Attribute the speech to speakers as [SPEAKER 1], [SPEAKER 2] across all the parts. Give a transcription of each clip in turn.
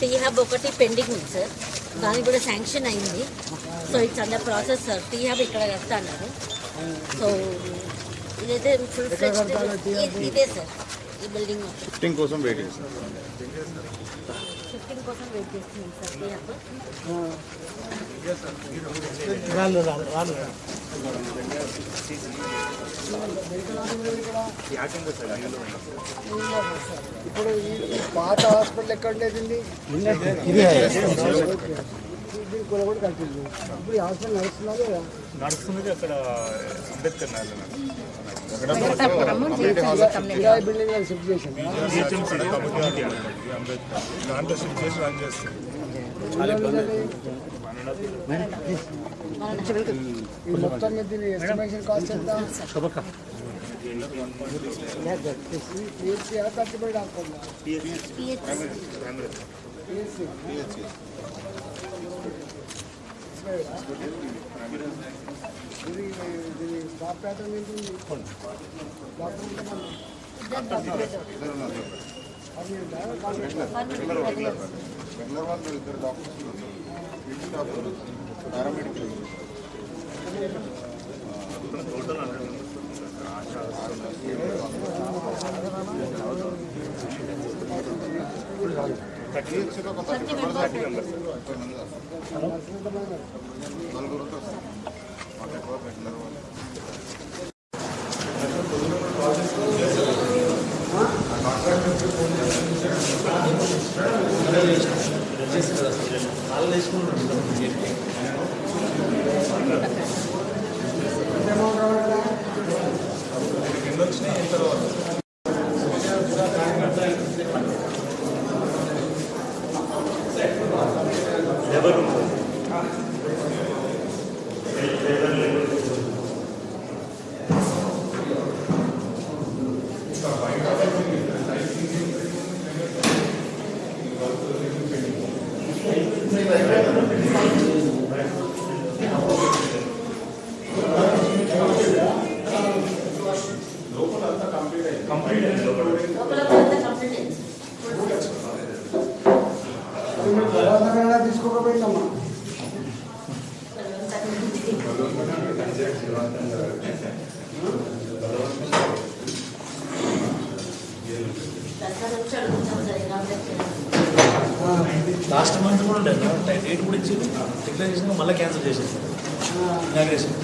[SPEAKER 1] Tea hub ఒకటి pending ఉంది sir దానికి కూడా శాంక్షన్ అయింది. So it's under process sir T hub ఇక్కడ కడతా అన్నారు. సో ఇదైతే ఫుల్ ఇదే? సార్ ఈ బిల్డింగ్
[SPEAKER 2] షిఫ్టింగ్ కోసం వెయిటింగ్ సార్
[SPEAKER 1] షిఫ్టింగ్ కోసం వెయిట్ చేస్తున్నాం సార్ టీ హబ్
[SPEAKER 3] ఇప్పుడు ఈ పాత హాస్పిటల్ ఎక్కడ దీని కూడా కూడా కట్టింది. ఇప్పుడు ఈ హాస్పిటల్ నడుస్తున్నారు కదా
[SPEAKER 2] నడుస్తున్నది అక్కడ అంబేద్కర్
[SPEAKER 3] బిల్డింగ్లో షిఫ్ట్ చేసింది.
[SPEAKER 2] దాంట్లో షిఫ్ట్ చేసి రన్ చేస్తుంది.
[SPEAKER 3] ఈ మొత్తం మీద దీని ఎస్టిమేషన్ కాస్ట్ ఎంత పిహెచ్సి కట్టుబడి అనుకుందా పిహెచ్సి ఇది ఇది స్టాప్ ప్యాటర్న్ ఏంటి డాక్టర్
[SPEAKER 2] బెంగళూరు వాళ్ళు ఇద్దరు డాక్టర్స్ ఇంటి డాక్టర్లు పారామెడికల్ నలుగురు ఉంటారు సార్ మాకు ఎక్కువ బెంగళూరు వాళ్ళు
[SPEAKER 1] లోపల కూడా కంప్లీట్ అయింది
[SPEAKER 3] తీసుకోకపోయిందమ్మా
[SPEAKER 4] లాస్ట్ మంత్ కూడా ఉండే డేట్ కూడా ఇచ్చి డిక్లేర్ చేసిన మళ్ళీ క్యాన్సిల్ చేసేసారు ఇనాగ్రేషన్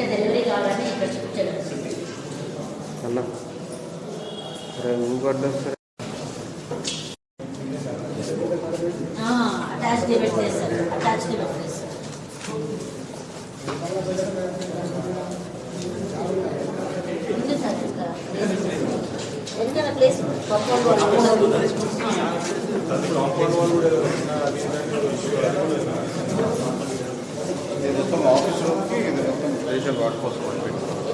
[SPEAKER 1] డెలివరీ కావాలని ఇక్కడ చూపించారు అటాచ్ డిబెట్ చేస్తారు అటాచ్ డిబెట్ చేస్తారు
[SPEAKER 2] మొత్తం ఆఫీస్ రూమ్కి ఇది మొత్తం స్పెషల్ వార్డ్ కోసం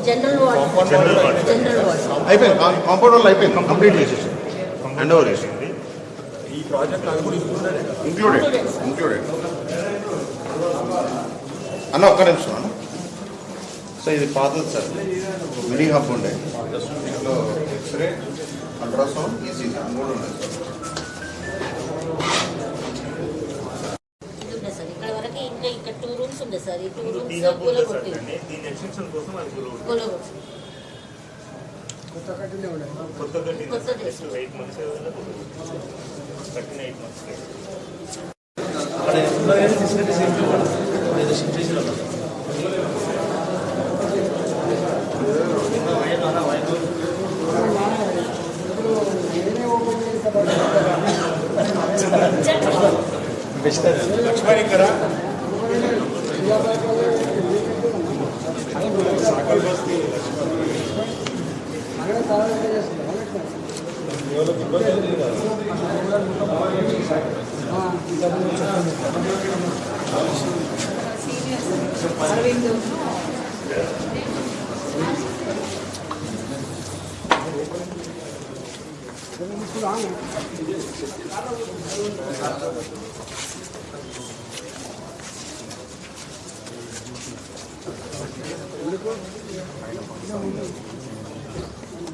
[SPEAKER 1] జనరల్ వార్డ్ జనరల్ వార్డ్
[SPEAKER 2] అయిపోయింది కాంపౌండ్ వాళ్ళు అయిపోయింది. కంప్లీట్ చేసేసి. హ్యాండ్ ఓవర్ చేసి
[SPEAKER 5] ఈ ప్రాజెక్ట్ ఇంక్లూడెడ్
[SPEAKER 2] ఇంక్లూడెడ్ ఇంక్లూడెడ్ అన్న ఒక్క నిమిషం అన్న. సో ఇది పాతది సార్. మినీ హబ్ ఉండే. దీంట్లో ఎక్స్రే అల్ట్రాసౌండ్ ఈసీజీ మూడు ఉన్నాయి. సార్
[SPEAKER 1] ఇది ఉంది సార్. ఇక్కడ వరకు ఇంకా ఇక్కడ టూ రూమ్స్ ఉంది సార్ ఈ టూ రూమ్స్ కొట్టి
[SPEAKER 6] దీని ఎక్స్టెన్షన్ కోసం అది గురువు
[SPEAKER 1] కొలగొట్టి
[SPEAKER 3] కొత్త కట్టినే ఉండే
[SPEAKER 6] కొత్త కట్టిన
[SPEAKER 1] కొత్తది.
[SPEAKER 6] ఎయిట్ మంత్స్ కట్టిన ఎయిట్ మంత్స్
[SPEAKER 4] అక్కడ ఎప్పుడు తీసుకెళ్ళి సేఫ్టీ కూడా ఏదో షిఫ్ట్ చేసి
[SPEAKER 3] ఇప్పుడు నేనే ఓపెన్ చేస్తా
[SPEAKER 4] బెస్ట్
[SPEAKER 5] లక్ష్మణ్ ఇక్కడ
[SPEAKER 3] అక్కడ చాలా చేస్తున్నాను ఇప్పుడు ఆమె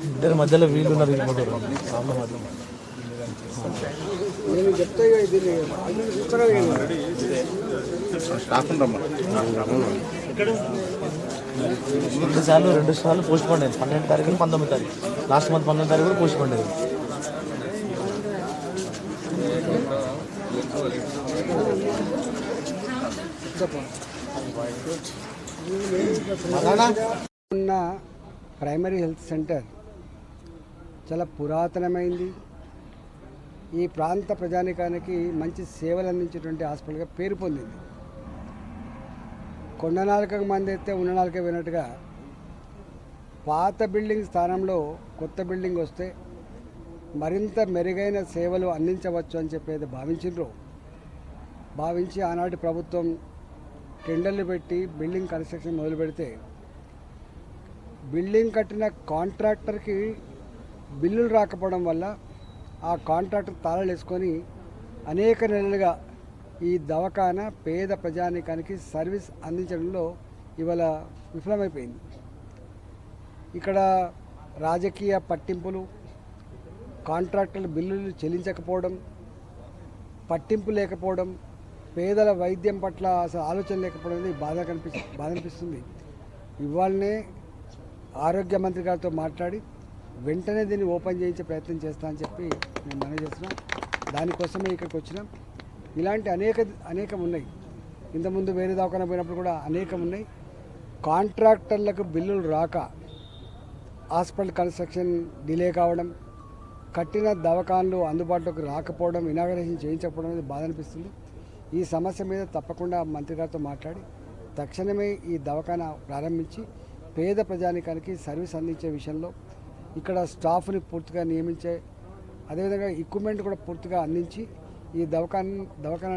[SPEAKER 4] ఇద్దరి మధ్యలో వీళ్ళు ఉన్నారు వీళ్ళు ముగ్గురు. మధ్యలో.
[SPEAKER 3] నేను చెప్తే దీన్ని
[SPEAKER 4] రెండు సార్లు రెండు సార్లు పోస్ట్ పండేది పన్నెండు తారీఖు పంతొమ్మిది తారీఖు. లాస్ట్ మంత్ పంతొమ్మిది తారీఖు కూడా పోస్ట్ పండేది
[SPEAKER 3] ఉన్న ప్రైమరీ హెల్త్ సెంటర్ చాలా పురాతనమైంది. ఈ ప్రాంత ప్రజానికానికి మంచి సేవలు అందించేటువంటి హాస్పిటల్గా పేరు పొందింది. కొండనాలుకకు మంది అయితే ఉన్న నాలుక వినట్టుగా పాత బిల్డింగ్ స్థానంలో కొత్త బిల్డింగ్ వస్తే మరింత మెరుగైన సేవలు అందించవచ్చు అని చెప్పేది భావించిండ్రు. భావించి ఆనాటి ప్రభుత్వం టెండర్లు పెట్టి బిల్డింగ్ కన్స్ట్రక్షన్ మొదలు పెడితే బిల్డింగ్ కట్టిన కాంట్రాక్టర్కి బిల్లులు రాకపోవడం వల్ల ఆ కాంట్రాక్టర్ తాళాలు వేసుకొని అనేక నెలలుగా ఈ దవాఖాన పేద ప్రజానీకానికి సర్వీస్ అందించడంలో ఇవాళ విఫలమైపోయింది. ఇక్కడ రాజకీయ పట్టింపులు కాంట్రాక్టర్ల బిల్లులు చెల్లించకపోవడం పట్టింపు లేకపోవడం పేదల వైద్యం పట్ల అసలు ఆలోచన లేకపోవడం అనేది బాధ కనిపి బాధ అనిపిస్తుంది. ఇవాళనే ఆరోగ్య మంత్రి గారితో మాట్లాడి వెంటనే దీన్ని ఓపెన్ చేయించే ప్రయత్నం చేస్తా అని చెప్పి మేము మనవి చేస్తున్నాం. దానికోసమే ఇక్కడికి వచ్చినాం. ఇలాంటి అనేక అనేకం ఉన్నాయి. ఇంతకుముందు వేరే దవాఖాన పోయినప్పుడు కూడా అనేకం ఉన్నాయి. కాంట్రాక్టర్లకు బిల్లులు రాక హాస్పిటల్ కన్స్ట్రక్షన్ డిలే కావడం కట్టిన దవాఖాన్లు అందుబాటులోకి రాకపోవడం ఇనాగరేషన్ చేయించకపోవడం అనేది బాధ అనిపిస్తుంది. ఈ సమస్య మీద తప్పకుండా మంత్రి గారితో మాట్లాడి తక్షణమే ఈ దవాఖాన ప్రారంభించి పేద ప్రజానికానికి సర్వీస్ అందించే విషయంలో ఇక్కడ స్టాఫ్ని పూర్తిగా నియమించే అదేవిధంగా ఎక్విప్మెంట్ కూడా పూర్తిగా అందించి ఈ దవాఖాన దవాఖాన